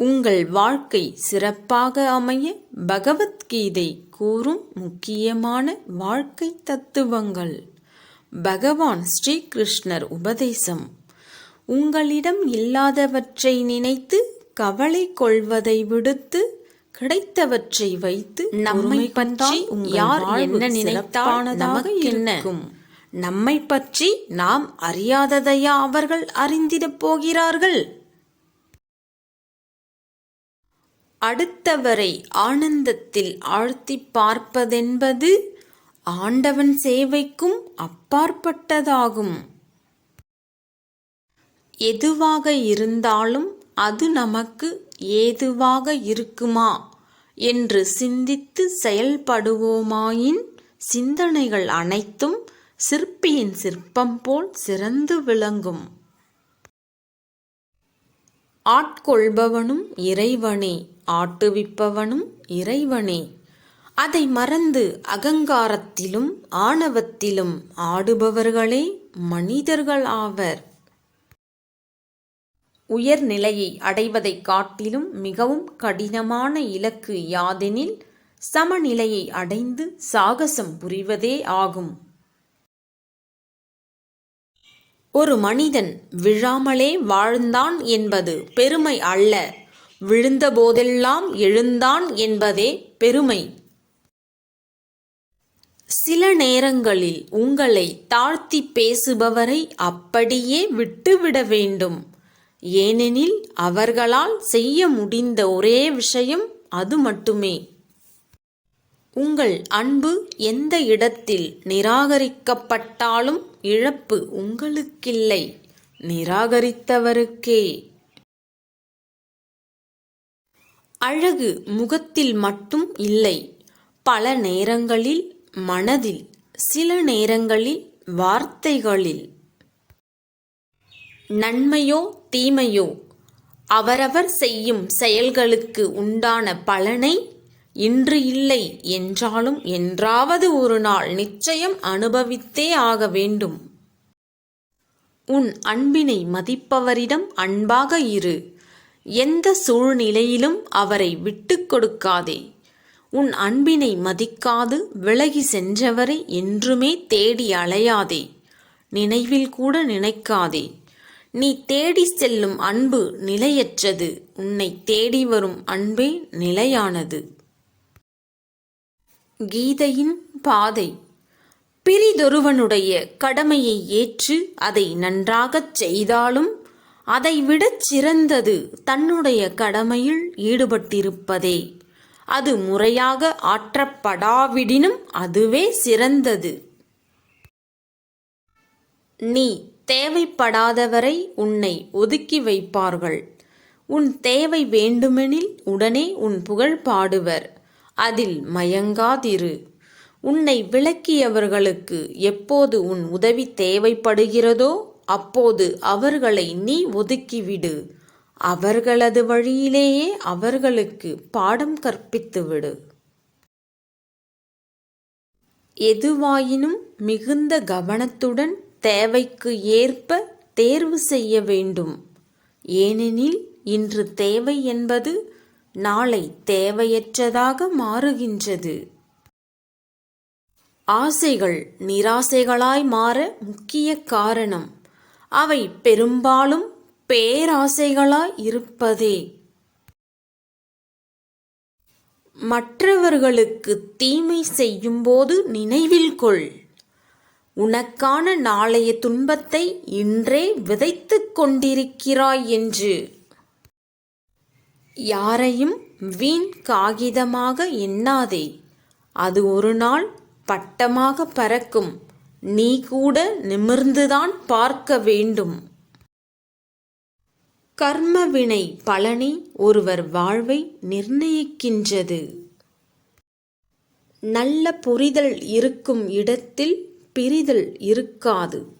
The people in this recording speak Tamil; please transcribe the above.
உங்கள் வாழ்க்கை சிறப்பாக அமைய பகவத்கீதை கூறும் முக்கியமான வாழ்க்கை தத்துவங்கள். பகவான் ஸ்ரீகிருஷ்ணர் உபதேசம். உங்களிடம் இல்லாதவற்றை நினைத்து கவலை கொள்வதை விடுத்து கிடைத்தவற்றை வைத்து நம்மை பற்றி யார் என்ன நமக்கு என்ன? நம்மை பற்றி நாம் அறியாததையா அவர்கள் அறிந்திடப் போகிறார்கள்? அடுத்தவரை ஆனந்தத்தில் ஆழ்த்திப் பார்ப்பதென்பது ஆண்டவன் சேவைக்கும் அப்பாற்பட்டதாகும். எதுவாக இருந்தாலும் அது நமக்கு ஏதுவாக இருக்குமா என்று சிந்தித்து செயல்படுவோமாயின் சிந்தனைகள் அனைத்தும் சிற்பியின் சிற்பம் போல் சிறந்து விளங்கும். ஆட்கொள்பவனும் இறைவனே ஆட்டுவிப்பவனும் இறைவனே. அதை மறந்து அகங்காரத்திலும் ஆணவத்திலும் ஆடுபவர்களே மனிதர்கள் ஆவர். உயர்நிலையை அடைவதைக் காட்டிலும் மிகவும் கடினமான இலக்கு யாதெனில் சமநிலையை அடைந்து சாகசம் புரிவதே ஆகும். ஒரு மனிதன் விழாமலே வாழ்ந்தான் என்பது பெருமை அல்ல. விழுந்தபோதெல்லாம் எழுந்தான் என்பதே பெருமை. சில நேரங்களில் உங்களை தாழ்த்தி பேசுபவரை அப்படியே விட்டுவிட வேண்டும். ஏனெனில் அவர்களால் செய்ய முடிந்த ஒரே விஷயம் அது மட்டுமே. உங்கள் அன்பு எந்த இடத்தில் நிராகரிக்கப்பட்டாலும் இழப்பு உங்களுக்கில்லை. நிராகரித்தவருக்கே. அழகு முகத்தில் மட்டும் இல்லை பல நேரங்களில் மனதில் சில நேரங்களில் வார்த்தைகளில். நன்மையோ தீமையோ அவரவர் செய்யும் செயல்களுக்கு உண்டான பலனை இன்று இல்லை என்றாலும் என்றாவது ஒரு நாள் நிச்சயம் அனுபவித்தே ஆக வேண்டும். உன் அன்பினை மதிப்பவரிடம் அன்பாக இரு. எந்த சூழ்நிலையிலும் அவரை விட்டுக் கொடுக்காதே. உன் அன்பினை மதிக்காது விலகி சென்றவரை என்றுமே தேடி அலையாதே. நினைவில் கூட நினைக்காதே. நீ தேடி செல்லும் அன்பு நிலையற்றது. உன்னை தேடி வரும் அன்பே நிலையானது. கீதையின் பாதை. பிரிதொருவனுடைய கடமையை ஏற்று அதை நன்றாகச் செய்தாலும் அதைவிடச் சிறந்தது தன்னுடைய கடமையில் ஈடுபட்டிருப்பதே. அது முறையாக ஆற்றப்படாவிடினும் அதுவே சிறந்தது. நீ தேவைப்படாதவரை உன்னை ஒதுக்கி வைப்பார்கள். உன் தேவை வேண்டுமெனில் உடனே உன் புகழ் பாடுவர். அதில் மயங்காதிரு. உன்னை விளக்கியவர்களுக்கு எப்போது உன் உதவி தேவைப்படுகிறதோ அப்போது அவர்களை நீ ஒதுக்கிவிடு. அவர்களது வழியிலேயே அவர்களுக்கு பாடம் கற்பித்துவிடு. எதுவாயினும் மிகுந்த கவனத்துடன் தேவைக்கு ஏற்ப தேர்வு செய்ய வேண்டும். ஏனெனில் இன்று தேவை என்பது நாளை தேவையற்றதாக மாறுகின்றது. ஆசைகள் நிராசைகளாய் மாற முக்கிய காரணம் அவை பெரும்பாலும் பேராசைகளாய் இருப்பதே. மற்றவர்களுக்கு தீமை செய்யும்போது நினைவில் கொள். உனக்கான நாளைய துன்பத்தை இன்றே விதைத்துக் கொண்டிருக்கிறாய் என்று. யாரையும் வீண் காகிதமாக எண்ணாதே. அது ஒரு நாள் பட்டமாக பறக்கும். நீ கூட நிமிர்ந்துதான் பார்க்க வேண்டும். கர்மவினை பலனை ஒருவர் வாழ்வை நிர்ணயிக்கின்றது. நல்ல புரிதல் இருக்கும் இடத்தில் பிரிதல் இருக்காது.